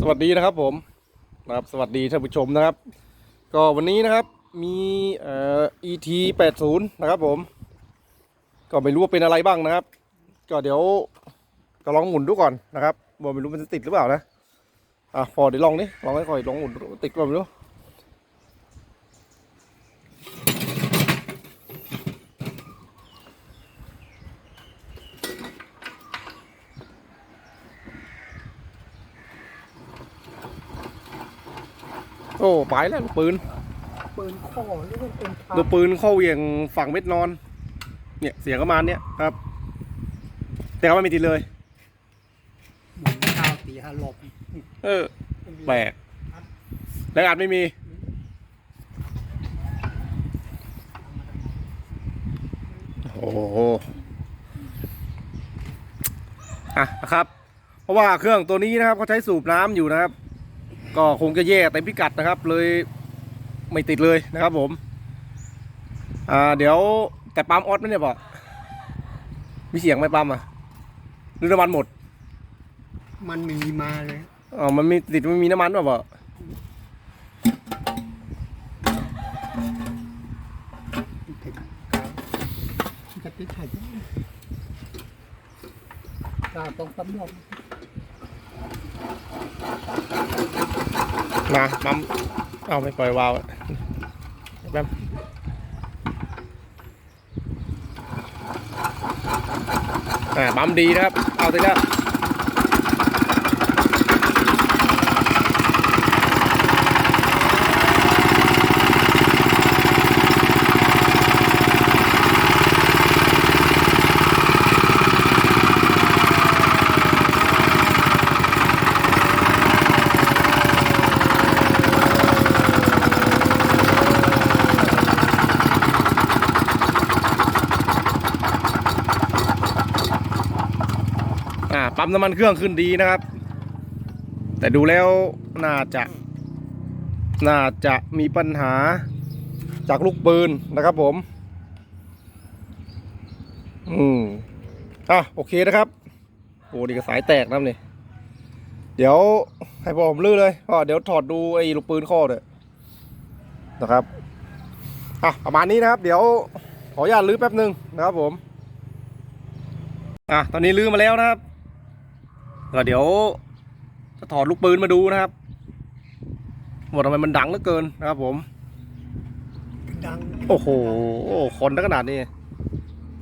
สวัสดีนะครับผมนะครับสวัสดีท่านผู้ชมนะครับ ก็วันนี้นะครับมีเอ่อ ET 80นะครับผม ก็ไม่รู้ว่าเป็นอะไรบ้างนะครับ ก็เดี๋ยวก็ลองหมุนดูก่อนนะครับว่าไม่รู้มันจะติดหรือเปล่านะอะพอเดี๋ยวลองนี่ลองให้ค่อยลองหมุนดูติดหรือเล่าไม่รู้ อ้ไปแล้วลูกปืนปืนข้อหรือว่าเป็นทางดูปืนเข้าเหวี่ยงฝั่งเม็ดนอน เนี่ยเสียงประมาณเนี้ยครับ แต่ก็ไม่มีติดเลย หมุนข้าวตีห้าหลบเออแปลกแรงอัดไม่มี โอ้โหอะนะครับ เพราะว่าเครื่องตัวนี้นะครับเขาใช้สูบน้ำอยู่นะครับ ก็คงจะแย่เต็มพิกัดนะครับ เลยไม่ติดเลยนะครับผม อ่าเดี๋ยวแต่ปั๊มออสไหมเนี่ยบอกมีเสียงไหมปั๊มอะหรือน้ำมันหมด มันมีมาเลยอ๋อมันมีติดมันมีน้ำมันป่ะบ่ติดจะติดไถ่กาต้องตำรวจ มาปั๊มเอาไม่ปล่อยวาล์วแป๊บอ่าปั๊มดีนะครับ เอาไปแล้ว ปั๊มน้ำมันเครื่องขึ้นดีนะครับ แต่ดูแล้วน่าจะ น่าจะมีปัญหาจากลูกปืนนะครับผม อืมอะโอเคนะครับโอ้ดีก็สายแตกนะนี่เดี๋ยวให้พอผมลื้อเลยก็เดี๋ยวถอดดูไอ้ลูกปืนข้อเลยนะครับอะประมาณนี้นะครับ เดี๋ยวขออนุญาตลื้อแป๊บหนึ่งนะครับผมอะตอนนี้ลื้อมาแล้วนะครับ ก็เดี๋ยวจะถอดลูกปืนมาดูนะครับว่าทำไมมันดังเหลือเกินนะครับ ผม ดังโอ้โหคนตั้งขนาดนี้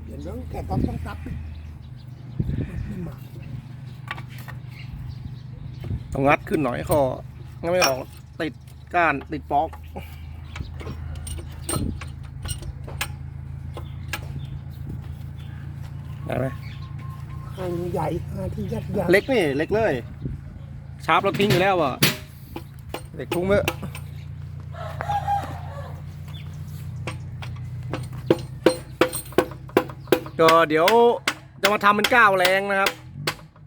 เห็นแล้วแกต้องต้องตับขึ้นมาต้องงัดขึ้นหน่อยคองั้นไม่ออกติดก้านติดปอกได้ไหมข้างใหญ่ข้าที่ยัดยาเล็กนี่เล็กเลยชาร์ปเราทิ้งอยู่แล้วอะเด็กทุ่งเมื่อก็เดี๋ยวจะมาทำเป็นก้าวแรงนะครับ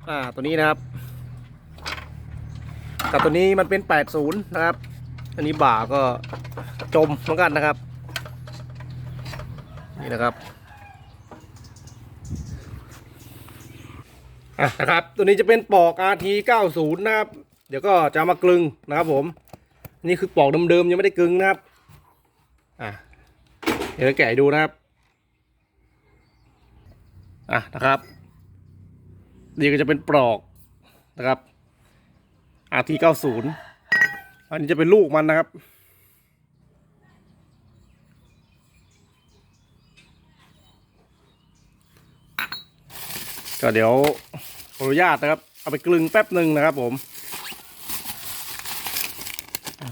อ่าตัวนี้นะครับกับตัวนี้มันเป็น 80 นะครับ อันนี้บ่าก็จมเหมือนกันนะครับ นี่นะครับ อะนะครับ ตัวนี้จะเป็นปอก RT 90นะครับ เดี๋ยวก็จะมากลึงนะครับผม นี่คือปอกเดิมๆยังไม่ได้กลึงนะครับ อะ เดี๋ยวแกะดูนะครับ อะนะครับ นี่ก็จะเป็นปลอกนะครับ RT 90อันนี้จะเป็นลูกมันนะครับ ก็เดี๋ยวขออนุญาตนะครับ เอาไปกลึงแป๊บหนึ่งนะครับผม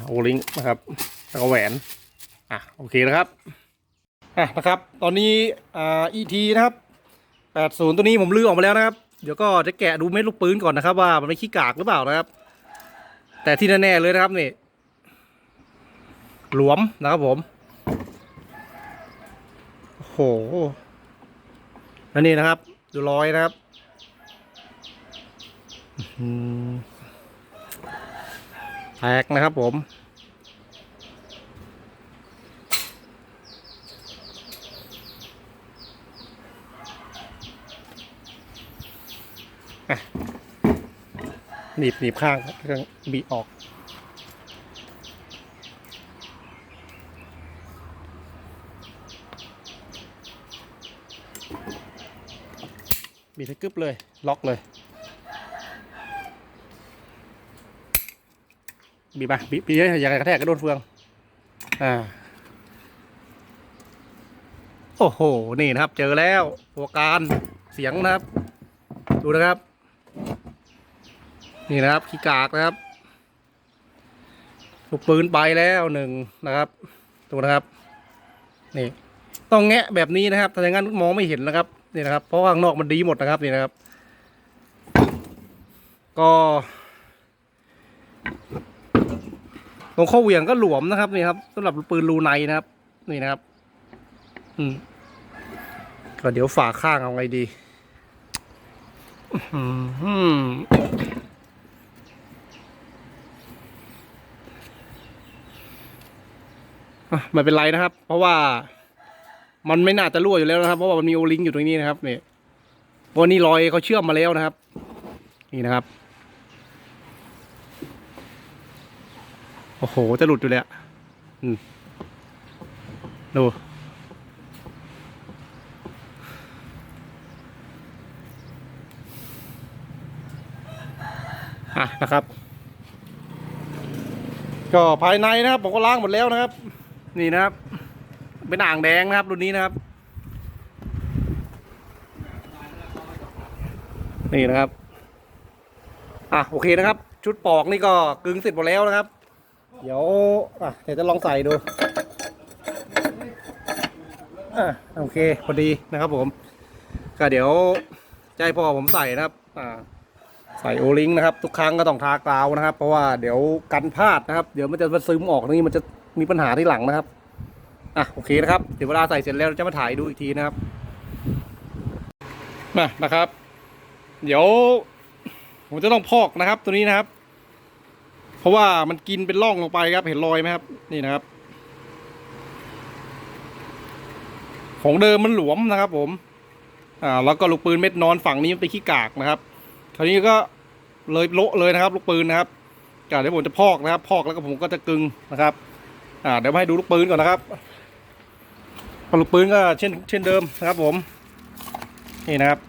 โอลิงนะครับแล้วก็แหวนอะโอเคนะครับอะนะครับ ตอนนี้อ่า ET นะครับ80ตัวนี้ผมลือออกมาแล้วนะครับ เดี๋ยวก็จะแกะดูเม็ดลูกปืนก่อนนะครับว่ามันไม่ขี้กากหรือเปล่านะครับ แต่ที่แน่ๆเลยนะครับนี่หลวมนะครับผมโอ้โหแล้วนี่นะครับ ดูรอยนะครับ แตกนะครับผมนี่หนีบหนีบข้างครับเครื่องบีออกบีบให้กึบเลย ล็อกเลย บีบมาบีบบีบอย่ากระแทกกระโดนเฟือง อ่า โอ้โห นี่นะครับ เจอแล้วตัวการเสียงนะครับ ดูนะครับ นี่นะครับขี้กากนะครับลูกปืนไปแล้วหนึ่งนะครับ ดูนะครับ นี่ ต้องแงะแบบนี้นะครับถ้าอย่างนั้นมองไม่เห็นนะครับ นี่นะครับ เพราะข้างนอกมันดีหมดนะครับ นี่นะครับ ก็ ตรงข้อเหวี่ยงก็หลวมนะครับนี่ครับสำหรับปืนรูในนะครับ นี่นะครับ อืมก็เดี๋ยวฝาข้างเอาไงดีอืมอะไม่เป็นไรนะครับ เพราะว่ามันไม่น่าจะรั่วอยู่แล้วนะครับ เพราะว่ามันมีโอลิงอยู่ตรงนี้นะครับนี่เพราะว่านี่รอยเขาเชื่อมมาแล้วนะครับ นี่นะครับ โอ้โห จะหลุดอยู่แล้วดู อะ นะครับ ก็ภายในนะครับ ผมก็ล้างหมดแล้วนะครับ นี่นะครับ เป็นอ่างแดงนะครับ รุ่นนี้นะครับ นี่นะครับ อะ โอเคนะครับ ชุดปอกนี่ก็กึงเสร็จหมดแล้วนะครับ เดี๋ยวอะเดี๋ยวจะลองใส่ดูอะโอเคพอดีนะครับผมก็เดี๋ยวให้พ่อผมใส่นะครับอ่าใส่โอลิงนะครับ ทุกครั้งก็ต้องทากาวนะครับ เพราะว่าเดี๋ยวกันพลาดนะครับ เดี๋ยวมันจะซึมออกนี่มันจะมีปัญหาที่หลังนะครับอะโอเคนะครับเดี๋ยวเวลาใส่เสร็จแล้วจะมาถ่ายดูอีกทีนะครับมานะครับ เดี๋ยว ผมจะต้องพอกนะครับตัวนี้นะครับ เพราะว่ามันกินเป็นร่องลงไปครับเห็นรอยไหมครับ นี่นะครับ ของเดิมมันหลวมนะครับ ผม อ่า แล้วก็ลูกปืนเม็ดนอนฝั่งนี้มันเป็นขี้กากนะครับคราวนี้ก็เลยโละเลยนะครับ ลูกปืนนะครับก็เดี๋ยวผมจะพอกนะครับ พอกแล้วก็ผมก็จะกึงนะครับ อ่า เดี๋ยวมาให้ดูลูกปืนก่อนนะครับลูกปืนก็เช่นเช่นเดิมนะครับ ผม นี่นะครับ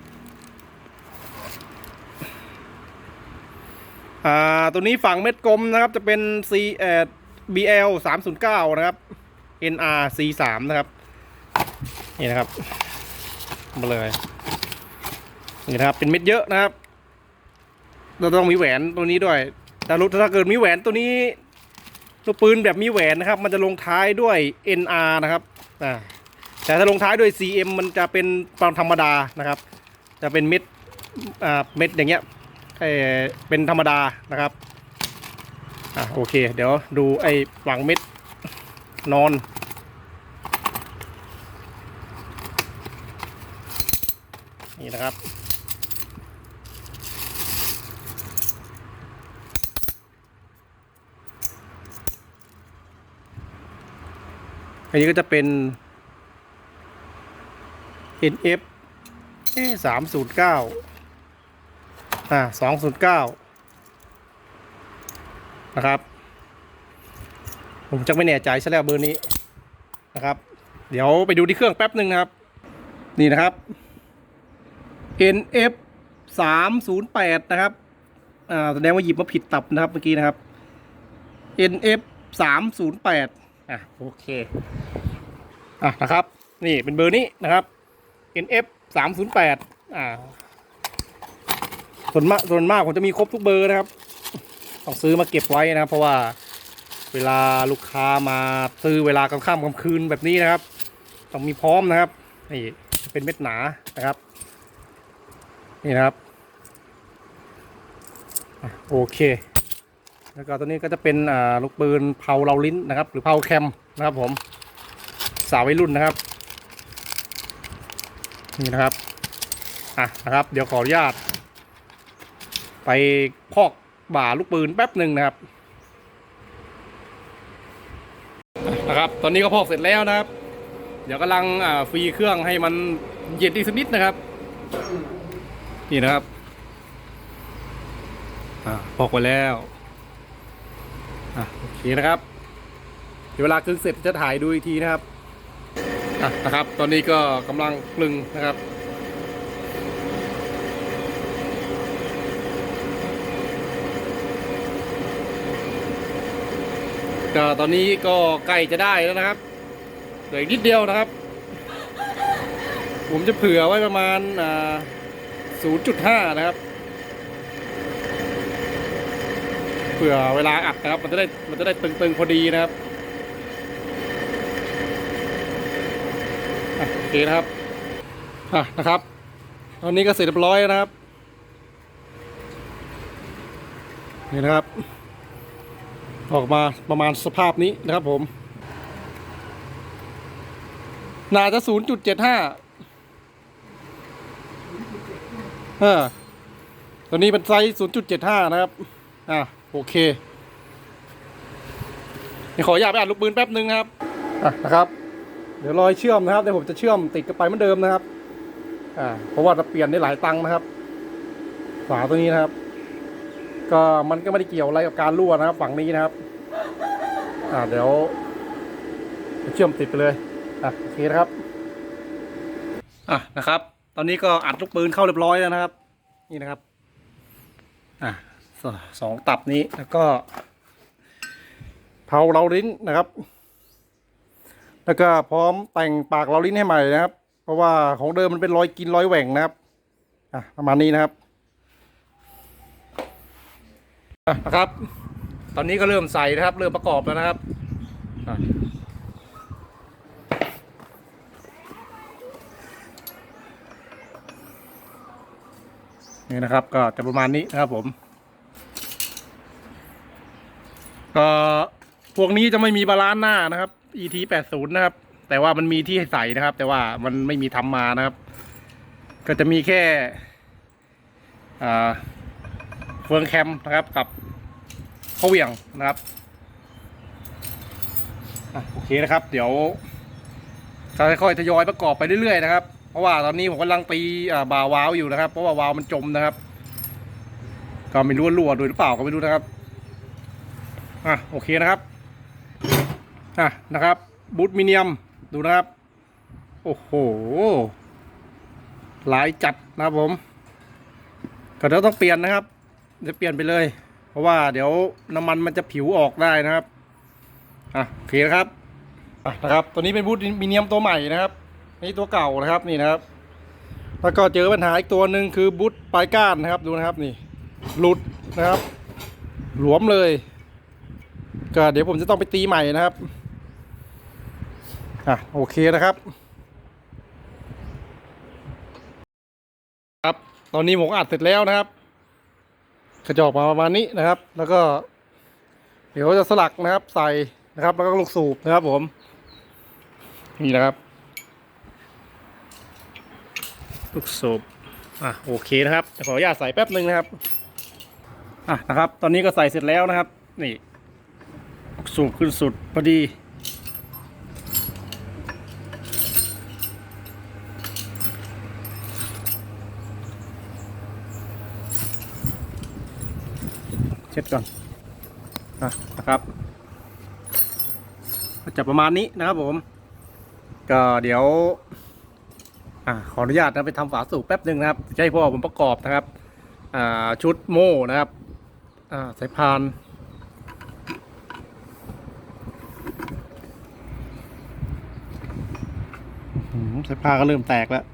อ่าตัวนี้ฝั่งเม็ดกลมนะครับจะเป็น C เอ่อ BL 309 นะครับ NR C 3 นะครับ นี่นะครับมาเลยนี่นะครับเป็นเม็ดเยอะนะครับ เราต้องมีแหวนตัวนี้ด้วย แต่รู้ถ้าเกิดมีแหวนตัวนี้ตัวปืนแบบมีแหวนนะครับ มันจะลงท้ายด้วย NR นะครับอ่าแต่ถ้าลงท้ายด้วย CM มันจะเป็นความธรรมดานะครับ จะเป็นเม็ดอ่าเม็ดอย่างเงี้ย เอเป็นธรรมดานะครับอะโอเค เดี๋ยวดูไอ้ฝังเม็ดนอน นี่นะครับอันนี้ก็จะเป็น NF เอ่าสองศูนย์เก้านะครับ ผมจะไม่แน่ใจซะแล้วเบอร์นี้นะครับ เดี๋ยวไปดูที่เครื่องแป๊บหนึ่งนะครับ นี่นะครับ NF สามศูนย์แปดนะครับ อ่า แสดงว่าหยิบมาผิดตับนะครับเมื่อกี้นะครับ NF สามศูนย์แปดอะโอเค อะนะครับ นี่เป็นเบอร์นี้นะครับ NF สามศูนย์แปดอ่า ส่วนมากส่วนมากผมจะมีครบทุกเบอร์นะครับ ต้องซื้อมาเก็บไว้นะครับ เพราะว่าเวลาลูกค้ามาซื้อเวลากลางค่ำกลางคืนแบบนี้นะครับ ต้องมีพร้อมนะครับนี่เป็นเม็ดหนานะครับ นี่นะครับโอเค แล้วก็ตัวนี้ก็จะเป็นอ่าลูกปืนเผาเราลิ้นนะครับ หรือเผาแคมนะครับผมสาววัยรุ่นนะครับนี่นะครับอะนะครับ เดี๋ยวขออนุญาต ไปพอกบ่าลูกปืนแป๊บหนึ่งนะครับนะครับ ตอนนี้ก็พอกเสร็จแล้วนะครับ เดี๋ยวกำลังฟรีเครื่องให้มันเย็นอีกสักนิดนะครับ นี่นะครับอ่าปอกไว้แล้วอโอเคนะครับเดี๋ยวเวลากลึงเสร็จจะถ่ายดูอีกทีนะครับนะครับ ตอนนี้ก็กำลังกลึงนะครับ ก็ตอนนี้ก็ใกล้จะได้แล้วนะครับเหลืออีกนิดเดียวนะครับ ผมจะเผื่อไว้ประมาณอ่า0.5 นะครับ เผื่อเวลาอัดนะครับ มันจะได้มันจะได้ตึงๆพอดีนะครับโอเคนะครับอะนะครับ ตอนนี้ก็เสร็จเรียบร้อยนะครับนี่นะครับ ออกมาประมาณสภาพนี้นะครับผมน่าจะ0.75เออตัวนี้เป็นไซส์0.75นะครับ อะโอเคเดี๋ยวขออนุญาตไปอ่านลูกปืนแป๊บนึงนะครับ อะนะครับ เดี๋ยวรอยเชื่อมนะครับเดี๋ยวผมจะเชื่อมติดกับไปเหมือนเดิมนะครับ อ่าเพราะว่าจะเปลี่ยนได้หลายตังค์นะครับ ฝาตัวนี้นะครับ ก็มันก็ไม่ได้เกี่ยวอะไรกับการรั่วนะครับ ฝั่งนี้นะครับ อ่าเดี๋ยวเชื่อมติดไปเลยอะโอเคนะครับอะนะครับ ตอนนี้ก็อัดลูกปืนเข้าเรียบร้อยแล้วนะครับ นี่นะครับอะสสองตับนี้แล้วก็เผาเราลิ้นนะครับ แล้วก็พร้อมแต่งปากเราลิ้นให้ใหม่นะครับ เพราะว่าของเดิมมันเป็นรอยกินรอยแหว่งนะครับอะประมาณนี้นะครับอะ นะครับ ตอนนี้ก็เริ่มใส่นะครับ เริ่มประกอบแล้วนะครับนี่นะครับก็จะประมาณนี้นะครับผม ก็พวกนี้จะไม่มีบาลานซ์หน้านะครับ ET 80นะครับ แต่ว่ามันมีที่ให้ใส่นะครับ แต่ว่ามันไม่มีทำมานะครับ ก็จะมีแค่ อ่า เฟืองแคมนะครับกับเขาเหวี่ยงนะครับอโอเคนะครับ เดี๋ยวจะค่อยทยอยประกอบไปเรื่อยๆนะครับ เพราะว่าตอนนี้ผมกำลังตีอ่าบาวาวอยู่นะครับ เพราะว่าวาวมันจมนะครับ ก็ไม่รู้ว่ารั่วด้วยหรือเปล่าก็ไม่รู้นะครับอะโอเคนะครับอะนะครับบูทมิเนียมดูนะครับ โอ้โหหลายจัดนะครับผมก็เดี๋ยวต้องเปลี่ยนนะครับ จะเปลี่ยนไปเลย เพราะว่าเดี๋ยวน้ำมันมันจะผิวออกได้นะครับอะโอเคนะครับอะนะครับตัวนี้เป็นบูทมิเนียมตัวใหม่นะครับนี่ตัวเก่านะครับนี่นะครับ แล้วก็เจอปัญหาอีกตัวหนึ่งคือบูทปลายก้านนะครับดูนะครับนี่ หลุดนะครับ หลวมเลย ก็เดี๋ยวผมจะต้องไปตีใหม่นะครับอะโอเคนะครับครับ ตอนนี้ผมก็อัดเสร็จแล้วนะครับ กระจอกมาประมาณนี้นะครับ แล้วก็ เดี๋ยวจะสลักนะครับ ใส่นะครับ แล้วก็ลูกสูบนะครับ ผม นี่นะครับ ลูกสูบอะโอเคนะครับขออนุญาตใส่แป๊บหนึ่งนะครับอะนะครับ ตอนนี้ก็ใส่เสร็จแล้วนะครับ นี่ สูบขึ้นสุดพอดี เช็ดก่อน อะ นะครับจะประมาณนี้นะครับผม ก็เดี๋ยวอขออนุญาตนะไปทำฝาสูบแป๊บหนึ่งนะครับจะให้พ่อผมประกอบนะครับอชุดโม่นะครับสายพานสายพานก็เริ่มแตกแล้ว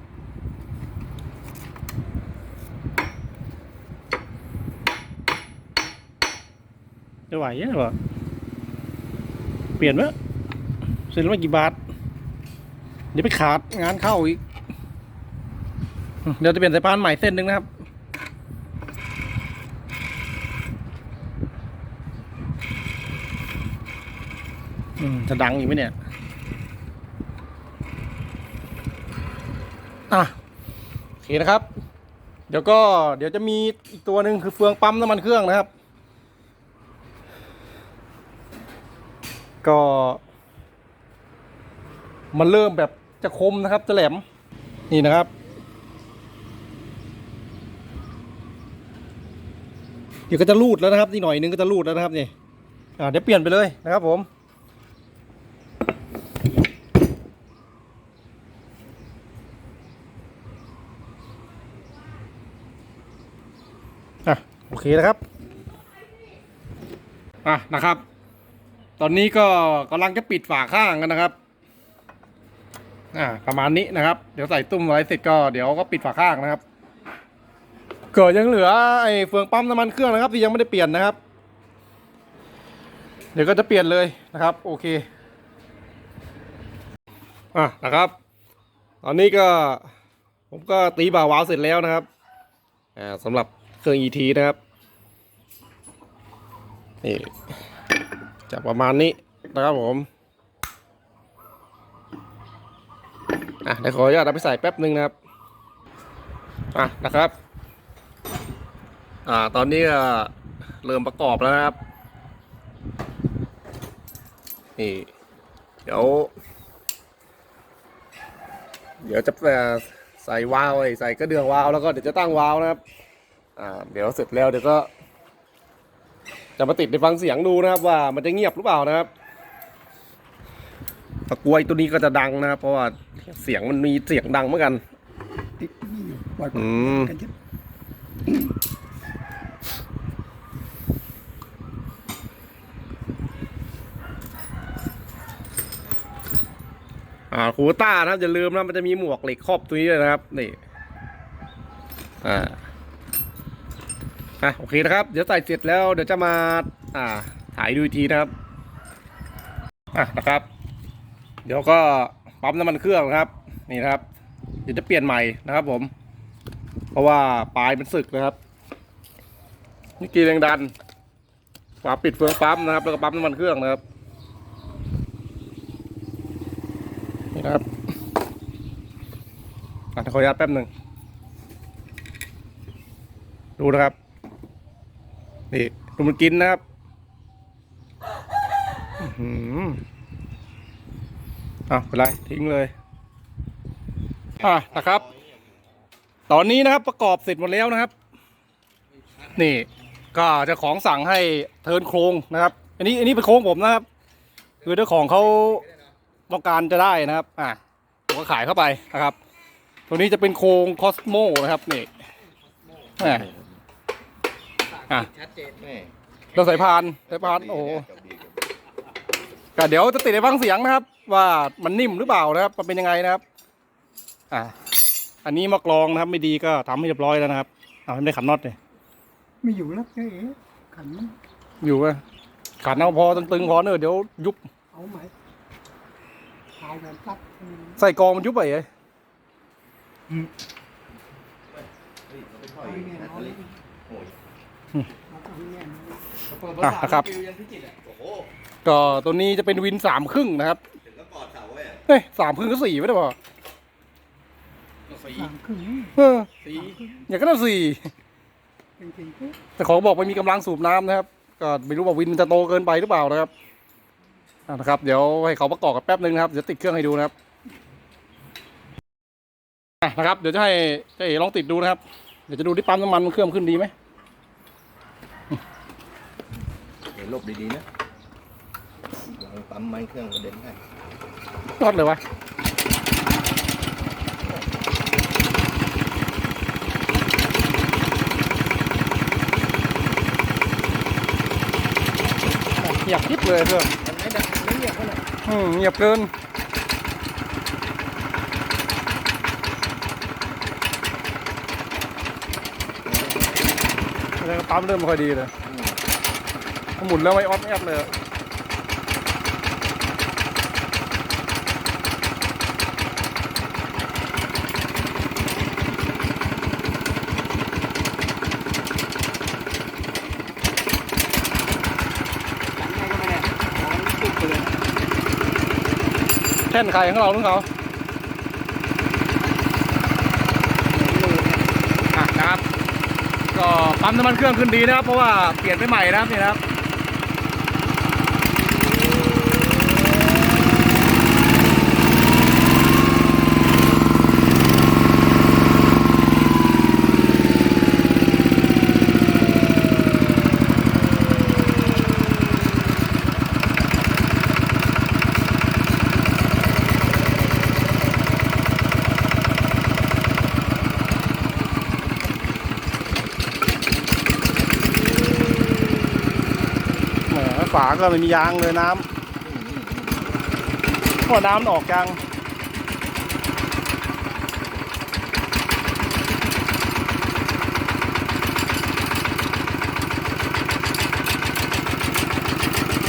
ไหวยังวะเปลี่ยนไหมเสร็จแล้วไม่กี่บาท เดี๋ยวไปขาดงานเข้าอีก เดี๋ยวจะเปลี่ยนสายพานใหม่เส้นหนึ่งนะครับอืมจะดังอยู่ไหมเนี่ย อะโอเคนะครับ เดี๋ยวก็เดี๋ยวจะมีอีกตัวหนึ่งคือเฟืองปั๊มน้ำมันเครื่องนะครับ ก็ มันเริ่มแบบจะคมนะครับ จะแหลม นี่นะครับ เดี๋ยวก็จะรูดแล้วนะครับนี่หน่อยนึงก็จะรูดแล้วนะครับนี่อ่าเดี๋ยวเปลี่ยนไปเลยนะครับผมอะโอเคนะครับ อะนะครับ ตอนนี้ก็กำลังจะปิดฝาข้างกันนะครับ อ่า ประมาณนี้นะครับ เดี๋ยวใส่ตุ้มไว้เสร็จก็เดี๋ยวก็ปิดฝาข้างนะครับเกิดยังเหลือไอ้เฟืองปั๊มน้ำมันเครื่องนะครับที่ยังไม่ได้เปลี่ยนนะครับ เดี๋ยวก็จะเปลี่ยนเลยนะครับ โอเคอะนะครับ ตอนนี้ก็ผมก็ตีบ่าวาวเสร็จแล้วนะครับอ่าสำหรับเครื่อง ET นะครับนี่ จะประมาณนี้นะครับผมอะเดี๋ยวขออนุญาตเอาไปใส่แป๊บหนึ่งนะครับอะนะครับ อ่าตอนนี้เริ่มประกอบแล้วนะครับนี่เดี๋ยว เดี๋ยวจะใส่วาล์วใส่กระเดื่องวาล์วแล้วก็เดี๋ยวจะตั้งวาล์วนะครับอ่าเดี๋ยวเสร็จแล้วเดี๋ยวก็ จะมาติดในฟังเสียงดูนะครับ ว่ามันจะเงียบหรือเปล่านะครับตะกรวยตัวนี้ก็จะดังนะครับ เพราะว่าเสียงมันมีเสียงดังเหมือนกันติดนี่อยู่ปล่อยอืมกันเถอะอ่าคูต้านะครับอย่าลืมนะมันจะมีหมวกเหล็กครอบตัวนี้ด้วยนะครับ นี่ อ่า อะโอเคนะครับ เดี๋ยวใส่เสร็จแล้วเดี๋ยวจะมาอ่าถ่ายดูทีนะครับอะนะครับ เดี๋ยวก็ปั๊มน้ำมันเครื่องนะครับ นี่นะครับ เดี๋ยวจะเปลี่ยนใหม่นะครับ ผม เพราะว่าปลายมันสึกนะครับนี่กีแรงดันฝาปิดเฟืองปั๊มนะครับ แล้วก็ปั๊มน้ำมันเครื่องนะครับนี่นะครับอะขออนุญาตแป๊บหนึ่งดูนะครับ นี่ดูมันกินนะครับอืมอะเป็นไรทิ้งเลย อะนะครับ ตอนนี้นะครับประกอบเสร็จหมดแล้วนะครับ นี่ก็เจ้าของสั่งให้เทินโครงนะครับ อันนี้อันนี้เป็นโครงผมนะครับ คือเจ้าของเขาต้องการจะได้นะครับ อะผมก็ขายเข้าไปนะครับ ตัวนี้จะเป็นโครงคอสโมนะครับนี่ อะชัดเจนแม่เราสายพานสายพานโอ้โหก็เดี๋ยวจะติดในฟังเสียงนะครับ ว่ามันนิ่มหรือเปล่านะครับ มันเป็นยังไงนะครับ อะอันนี้มากรองนะครับ ไม่ดีก็ทำให้เรียบร้อยแล้วนะครับเอาให้ได้ขันน็อตเลยไม่อยู่แล้วเจ๊ขันมันอยู่ไหมขันเอาพอตึงๆพอเนอะเดี๋ยวยุบเอาไหมเอาแบบตัดอืมใส่กองมันยุบไปเลยเอาให้แน่นเอาเลยเอาให้แน่น อะนะครับยันพิจิตรอะโอ้โหก็ตัวนี้จะเป็นวินสามครึ่งนะครับถึงก็กอดเสาไว้อะเฮ้ยสามครึ่งก็สี่ไม่ได้ป่ะสีสามครึ่งเออสีอย่างก็ต้องสี่เป็นสี่ครึ่งแต่ขอบอกไม่มีกำลังสูบน้ำนะครับ ก็ไม่รู้ว่าวินมันจะโตเกินไปหรือเปล่านะครับอะนะครับ เดี๋ยวให้เขาประกอบกันแป๊บนึงนะครับเดี๋ยวติดเครื่องให้ดูนะครับอะนะครับ เดี๋ยวจะให้เจ๊เอ๋ลองติดดูนะครับ เดี๋ยวจะดูที่ปั๊มน้ำมันมันเครื่องขึ้นดีไหม เดี๋ยว หลบดีๆนะวางปั๊มไม้เครื่องกระเด็นได้รอดเลยวะเงียบกริบเลยเครื่องมันไม่ดังไม่เงียบเท่าไหร่อืมเงียบเกินแล้วก็ปั๊มเริ่มไม่ค่อยดีเลย หมุนแล้วไม่ออฟแอดเลยอะแท่นใครของเราหรือเขาอะนะครับ ก็ปั๊มน้ำมันเครื่องขึ้นดีนะครับ เพราะว่าเปลี่ยนไปใหม่นะครับนี่นะครับ ฝา ก็ไม่มียางเลยน้ำพราะน้ำมันออกยัง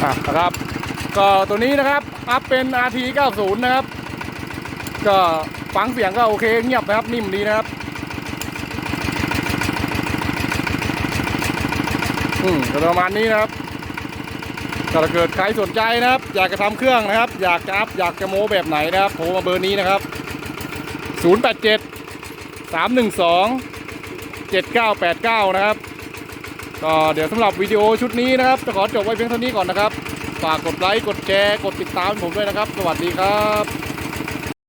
อะนะครับ ก็ตัวนี้นะครับอัพเป็น RT 90 นะครับ ก็ฟังเสียงก็โอเคเงียบนะครับ นิ่มดีนะครับ อืมประมาณนี้นะครับ ถ้าเกิดใครสนใจนะครับ อยากจะทำเครื่องนะครับ อยากจะอัพอยากจะโม้แบบไหนนะครับโทรมาเบอร์นี้นะครับ 087 312 7989 นะครับก็เดี๋ยวสำหรับวิดีโอชุดนี้นะครับ จะขอจบไว้เพียงเท่านี้ก่อนนะครับ ฝากกดไลค์ กดแชร์ กดติดตามผมด้วยนะครับ สวัสดีครับ